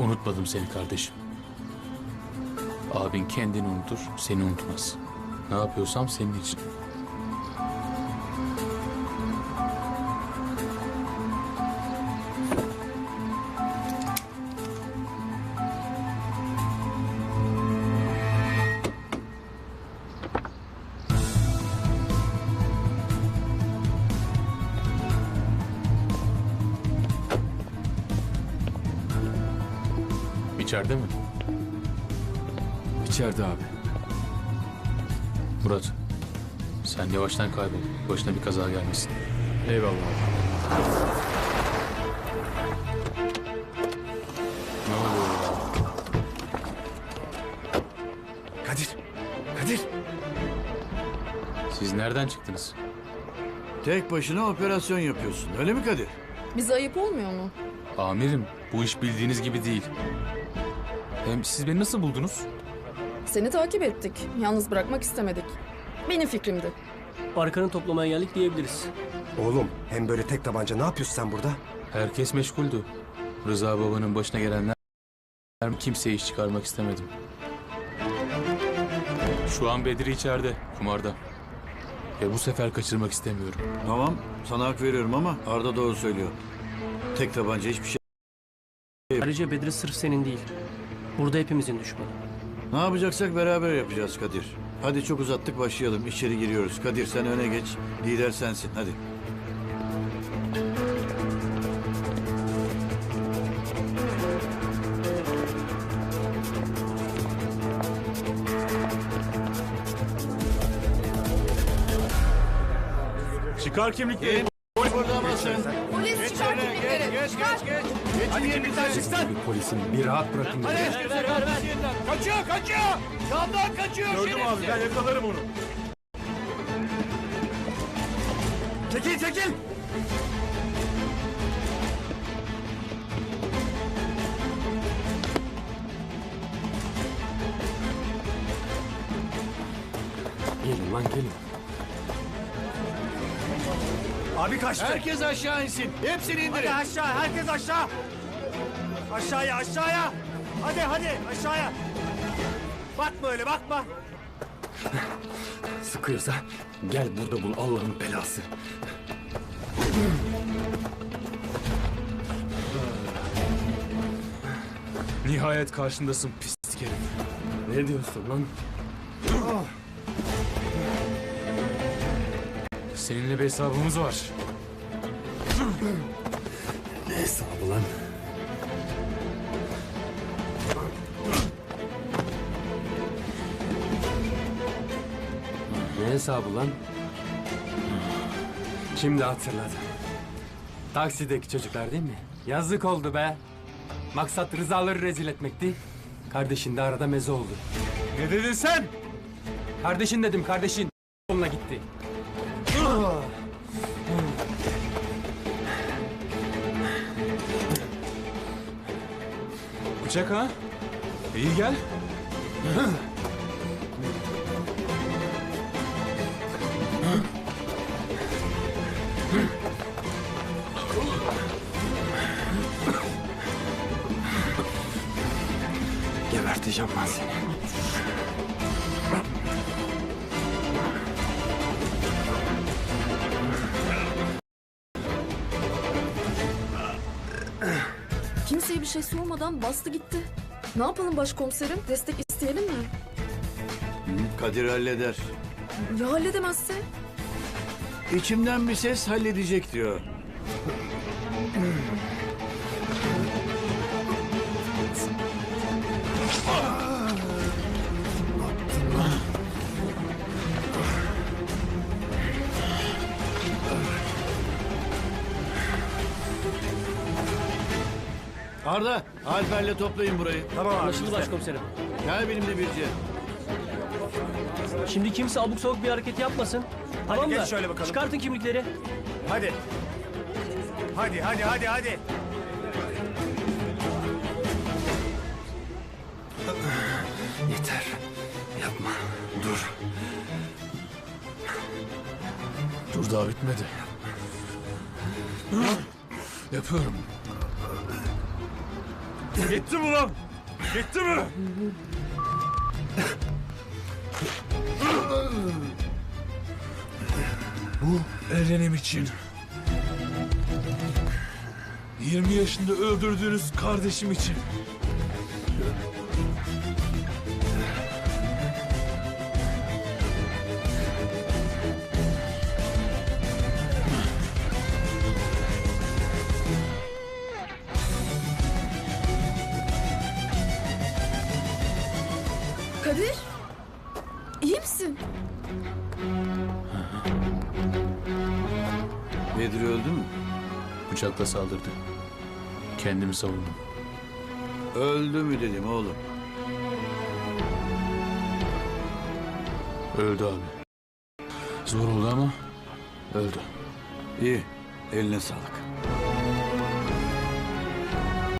Unutmadım seni kardeşim. Abin kendini unutur, seni unutmaz. Ne yapıyorsam senin için. İçeride mi? İçeride abi. Murat, sen yavaştan kaybol. Başına bir kaza gelmesin. Eyvallah abi. Ne oluyor? Kadir. Kadir. Siz nereden çıktınız? Tek başına operasyon yapıyorsun. Öyle mi Kadir? Bize ayıp olmuyor mu? Amirim, bu iş bildiğiniz gibi değil. Hem siz beni nasıl buldunuz? Seni takip ettik. Yalnız bırakmak istemedik. Benim fikrimdi. Arkanı toplamaya geldik diyebiliriz. Oğlum hem böyle tek tabanca ne yapıyorsun sen burada? Herkes meşguldü. Rıza babanın başına gelenler kimseye iş çıkarmak istemedim. Şu an Bedri içeride, kumarda. Ve bu sefer kaçırmak istemiyorum. Tamam sana hak veriyorum ama Arda doğru söylüyor. Tek tabanca hiçbir şey. Ayrıca Bedri sırf senin değil. Burada hepimizin düşmanı. Ne yapacaksak beraber yapacağız Kadir. Hadi çok uzattık başlayalım. İçeri giriyoruz. Kadir sen öne geç. Lider sensin. Hadi. Çıkar kimlikleri. Polis burada mısın? Polis çıkar kimlikleri. Geç geç geç. Hadi kimlikler çıksın. Bir polisim bir rahat bırakın beni. Ver ver ver. Kaçıyor kaçıyor. Camdan kaçıyor. Gördüm abi ben yakalarım onu. Çekil çekil. Gelin lan gelin. Abi kaçtı. Herkes aşağı insin. Hepsini indirin. Hadi aşağı herkes aşağı. Aşağıya aşağıya. Hadi hadi aşağıya. Bakma öyle bakma. Sıkıyorsa gel burada bul Allah'ın belası. Nihayet karşındasın pislik herif. Ne diyorsun lan? Seninle bir hesabımız var. Ne hesabı lan? Ne hesabı lan? Şimdi hatırladım. Taksideki çocuklar değil mi? Yazık oldu be. Maksat Rızaları rezil etmekti. Kardeşin de arada meze oldu. Ne dedin sen? Kardeşin dedim kardeşin. Yoluna gitti. Bıçak ha? İyi gel. Geberteceğim ben seni. Şey sormadan bastı gitti. Ne yapalım başkomiserim? Destek isteyelim mi? Kadir halleder. Ya halledemezse? İçimden bir ses halledecek diyor. Arda, Alper'le toplayın burayı. Tamam abi. Anlaşıldı başkomiserim. Gel benimle birce. Şimdi kimse abuk sabuk bir hareket yapmasın. Tamam geç mı? şöyle bakalım. Çıkartın kimlikleri. Hadi. Hadi hadi hadi hadi. Yeter. Yapma. Dur. Dur daha bitmedi. Yapıyorum. Gitti mi lan? Gitti mi? Erenim için. 20 yaşında öldürdüğünüz kardeşim için. Bedri öldü mü? Bıçakla saldırdı. Kendimi savundum. Öldü mü dedim oğlum. Öldü abi. Zor oldu ama öldü. İyi. Eline sağlık.